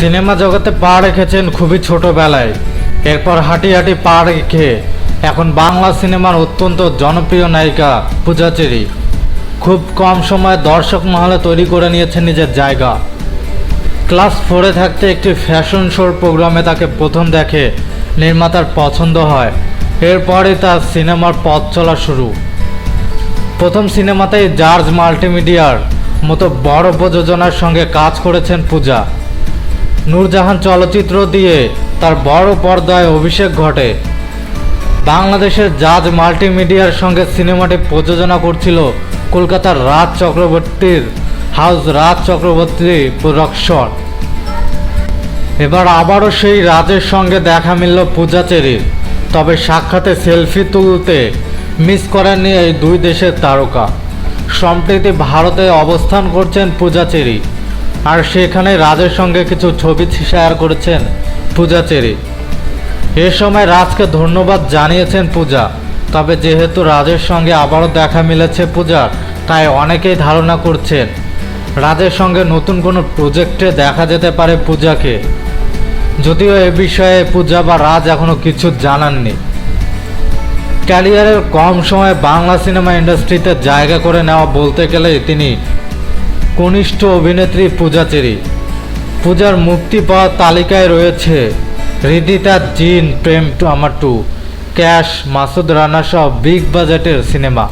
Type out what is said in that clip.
Cinema জগতে পা রেখেছেন খুবই ছোটবেলায়। এরপর হাঁটি হাঁটি পা রেখে এখন বাংলা সিনেমার অত্যন্ত জনপ্রিয় নায়িকা পূজাচেরি। খুব কম সময়ে দর্শক মহলে তৈরি করে নিয়েছেন নিজের জায়গা। ক্লাস ফোরে থাকতে একটি ফ্যাশন শোর প্রোগ্রামে তাকে প্রথম দেখে নির্মাতার পছন্দ হয়। এরপরে তার সিনেমার পথ চলা শুরু। প্রথম সিনেমাতেই জার্জ মাল্টিমিডিয়ার মতো বড় প্রযোজনার সঙ্গে কাজ করেছেন পূজা। নূরজাহান চলচ্চিত্র দিয়ে তার বড় পর্দায় অভিষেক ঘটে। বাংলাদেশের জাজ মাল্টিমিডিয়ার সঙ্গে সিনেমাটি প্রযোজনা করছিল কলকাতার রাজ চক্রবর্তীর হাউস রাজ চক্রবর্তী প্রোডাকশন। এবার আবারও সেই রাজের সঙ্গে দেখা মিলল পূজাচেরির তবে সাক্ষাতে সেলফি তুলতে মিস করেননি এই দুই দেশের তারকা। সম্প্রতি ভারতে অবস্থান করছেন পূজাচেরি আর সেখানে রাজের সঙ্গে কিছু ছবি শেয়ার করেছেন পূজা চেরি। এ সময় রাজকে ধন্যবাদ জানিয়েছেন পূজা, তবে যেহেতু রাজের সঙ্গে আবারও দেখা মিলেছে পূজার তাই অনেকেই ধারণা করছেন রাজের সঙ্গে নতুন কোনো প্রজেক্টে দেখা যেতে পারে পূজাকে। যদিও এ বিষয়ে পূজা বা রাজ এখনও কিছু জানাননি। ক্যারিয়ারের কম সময়ে বাংলা সিনেমা ইন্ডাস্ট্রিতে জায়গা করে নেওয়া বলতে গেলে তিনি কনিষ্ঠ অভিনেত্রী পূজা পূজাচেরি পূজার মুক্তি পাওয়ার তালিকায় রয়েছে হৃদিতা জিন, প্রেম টু আমার টু, ক্যাশ, মাসুদ রানা সহ বিগ বাজেটের সিনেমা।